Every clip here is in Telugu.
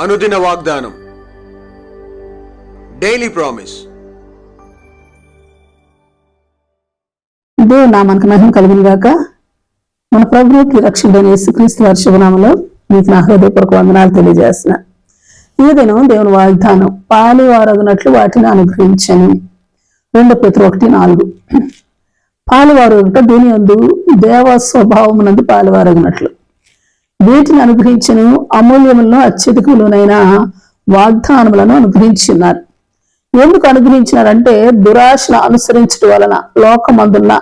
అనుదిన వాగ్దానం. డైలీ ప్రామిస్ దేవుడు నామానికి మహిమ కలిగిన గాక మన ప్రభుత్వ రక్షకుడైన యేసుక్రీస్తు వారి శుభనామలో మీకు నా హృదయపూర్వక వందనాలు తెలియజేస్తున్నా. ఈ దినం దేవుని వాగ్దానం పాలు వారగినట్లు వాటిని అనుగ్రహించని రెండు పేతురు ఒకటి నాలుగు. పాలు వారగట దీని యందు దేవ స్వభావమునందు పాలు వారగినట్లు. వీటిని అనుగ్రహించను అమూల్యములను అత్యధికములనైన వాగ్దానములను అనుగ్రహించున్నారు. ఎందుకు అనుగ్రహించినారంటే దురాశను అనుసరించడం వలన లోకమందున్న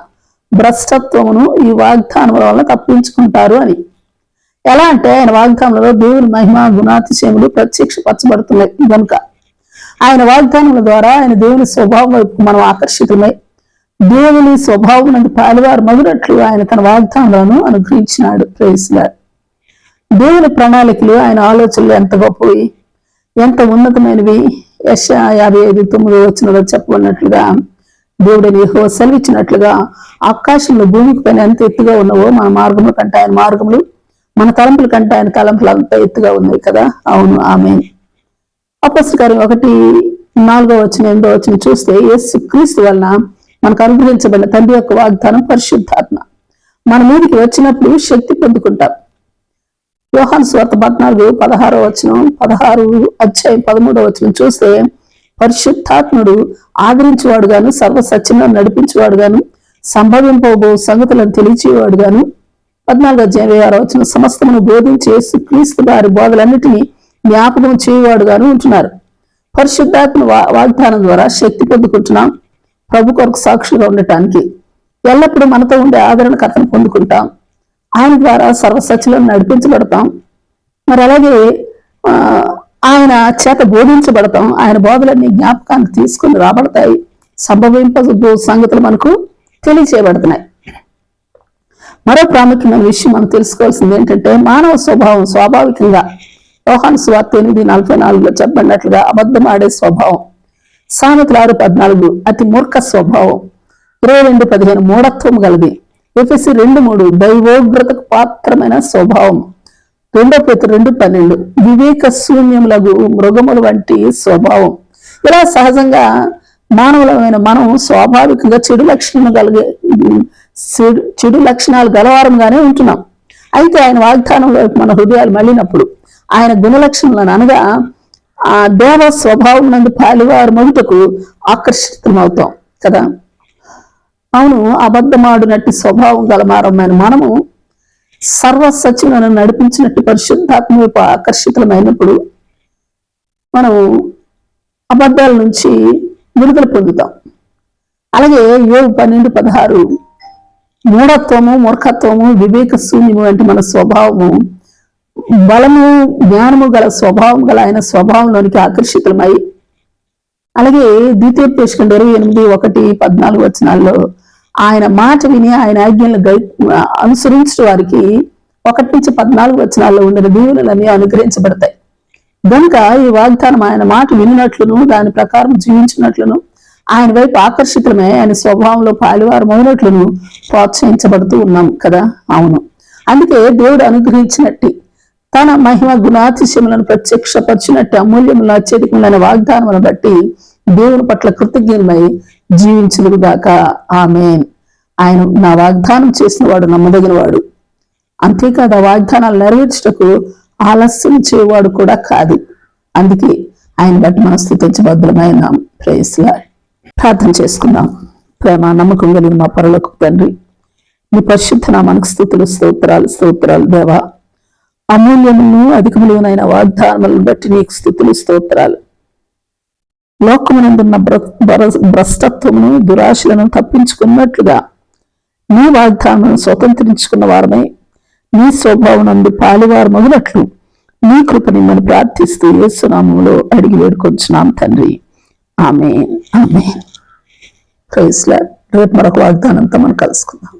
భ్రష్టత్వమును ఈ వాగ్దానముల వలన తప్పించుకుంటారు అని. ఎలా అంటే ఆయన వాగ్దానంలో దేవుని మహిమ గుణాతిశయములు ప్రత్యక్షపరచబడుతున్నాయి. కనుక ఆయన వాగ్దానముల ద్వారా ఆయన దేవుని స్వభావం వైపు మనం ఆకర్షితమై దేవుని స్వభావం నుండి పాలువారు మగునట్లు ఆయన తన వాగ్దానాలను అనుగ్రహించినాడు. ప్రేసిలారు దేవుని ప్రణాళికలు ఆయన ఆలోచనలు ఎంత గొప్పవి ఎంత ఉన్నతమైనవి. యశ యాభై ఐదు తొమ్మిది వచ్చినలో చెప్పబడినట్లుగా దేవుడిని యెహోవా సెలవిచ్చినట్లుగా ఆకాశంలో భూమికి పైన ఎంత ఎత్తుగా ఉన్నవో మన మార్గముల కంటే ఆయన మార్గములు మన తలంపుల కంటే ఆయన తలంపులు అంత ఎత్తుగా ఉన్నాయి కదా. అవును ఆమె అపస్కారం ఒకటి నాలుగో వచ్చిన ఎనిమిదో వచ్చిన చూస్తే యేసు క్రీస్తు వలన మనకు అనుగ్రహించబడిన తండ్రి యొక్క వాగ్దానం పరిశుద్ధాత్మ. మన మీదకి వచ్చినప్పుడు శక్తి పొందుకుంటాం. యోహాన్ స్వార్థ పద్నాలుగు పదహారో వచనం పదహారు అధ్యాయం పదమూడో వచనం చూస్తే పరిశుద్ధాత్ముడు ఆదరించేవాడు గాను సర్వ సత్యంలో నడిపించేవాడు గాను సంభవింపబో సంగతులను తెలియచేవాడు గాను పద్నాలుగు అధ్యాయం ఇరవై ఆరో వచ్చిన సమస్తమును బోధించే క్రీస్తు గారి బోధలన్నిటినీ జ్ఞాపకం చేయవాడు గాను ఉంటున్నారు. పరిశుద్ధాత్మ వా- వాగ్దానం ద్వారా శక్తి పొందుకుంటున్నాం ప్రభు కొరకు సాక్షులుగా ఉండటానికి. ఎల్లప్పుడూ మనతో ఉండే ఆదరణకర్తను పొందుకుంటాం. ఆయన ద్వారా సర్వసత్యులను నడిపించబడతాం. మరి అలాగే ఆ, ఆయన చేత బోధించబడతాం. ఆయన బోధలన్నీ జ్ఞాపకానికి తీసుకుని రాబడతాయి. సంభవింపబో సంగతులు మనకు తెలియచేయబడుతున్నాయి. మరో ప్రాముఖ్యమైన విషయం మనం తెలుసుకోవాల్సింది ఏంటంటే మానవ స్వభావం స్వాభావికంగా రోహాన్ స్వార్థ ఎనిమిది నలభై నాలుగులో చెప్పబడినట్లుగా అబద్ధం ఆడే స్వభావం సామెతలు ఆరు పద్నాలుగు అతి మూర్ఖ స్వభావం ఇరవై రెండు పదిహేను మూఢత్వం గలది. ఎఫ్ఎస్సి రెండు మూడు దైవోగ్రతకు పాత్రమైన స్వభావం. రెండో ప్రతి రెండు పన్నెండు. వివేక శూన్యములకు మృగముల వంటి స్వభావం. ఇలా సహజంగా మానవులమైన మనం స్వాభావికంగా చెడు లక్షణాలు కలిగే చెడు చెడు లక్షణాలు గలవారంగానే ఉంటున్నాం. అయితే ఆయన వాగ్దానంలో మన హృదయాలు మళ్ళినప్పుడు ఆయన గుణలక్షణాలను అనగా ఆ దేవ స్వభావం నందు పాలివారు మొదటకు ఆకర్షితమవుతాం కదా? అవును అబద్ధమాడునట్టు స్వభావం గలమారమైన మనము సర్వ సత్యములను నడిపించినట్టు పరిశుద్ధాత్మ వైపు ఆకర్షితులమైనప్పుడు మనం అబద్ధాల నుంచి విడుదల పొందుతాం. అలాగే ఏడు పన్నెండు పదహారు మూఢత్వము మూర్ఖత్వము వివేక శూన్యము వంటి మన స్వభావము బలము జ్ఞానము గల స్వభావం గల ఆయన స్వభావంలోనికి ఆకర్షితులమై అలాగే ద్వితీయ ఇరవై ఎనిమిది ఒకటి పద్నాలుగు వచనాల్లో ఆయన మాట విని ఆయన ఆజ్ఞలను గై అనుసరించిన వారికి ఒకటి నుంచి పద్నాలుగు వచనాల్లో ఉండిన దీవులన్నీ అనుగ్రహించబడతాయి. గనుక ఈ వాగ్దానం ఆయన మాట వినినట్లును దాని ప్రకారం జీవించినట్లును ఆయన వైపు ఆకర్షితమే ఆయన స్వభావంలో పాలివారమైనట్లును ప్రోత్సహించబడుతూ ఉన్నాం కదా? అవును. అందుకే దేవుడు అనుగ్రహించినట్టు. తన మహిమ గుణాతిశయములను ప్రత్యక్షపరిచినట్టు అమూల్యములు అత్యధికములైన వాగ్దానములను బట్టి దేవుని పట్ల కృతజ్ఞమై జీవించుదురుగాక ఆమె ఆయన నా వాగ్దానం చేసిన వాడు నమ్మదగిన వాడు అంతేకాదు ఆ వాగ్దానాలు నెరవేర్చటకు ఆలస్యం చేయవాడు కూడా కాదు. అందుకే ఆయన బట్టి మనం స్థుతించబద్ధమైన ప్రేయస్లా ప్రార్థన చేసుకుందాం. ప్రేమ నమ్మకం కలిగిన మా పరులకు తండ్రి నీ పరిశుద్ధ నామానికి స్థుతులు స్తోత్రాలు స్తోత్రాలు దేవా. అమూల్యమును అధికములైన వాగ్దానములను బట్టి నీకు స్థుతులు స్తోత్రాలు. లోకమునందున్న భ్ర- భ్రష్టత్వమును దురాశలను తప్పించుకున్నట్లుగా నీ వాగ్దానం స్వతంత్రించుకున్న వారమై నీ స్వభావం నందు పాలువారు మొదలట్లు. నీ కృప నిమ్మని ప్రార్థిస్తూ యేసునామంలో అడిగి వేడుకొంచున్నాం తండ్రి. ఆమె ఆమె రేపు మరొక వాగ్దానంతో మనం కలుసుకుందాం.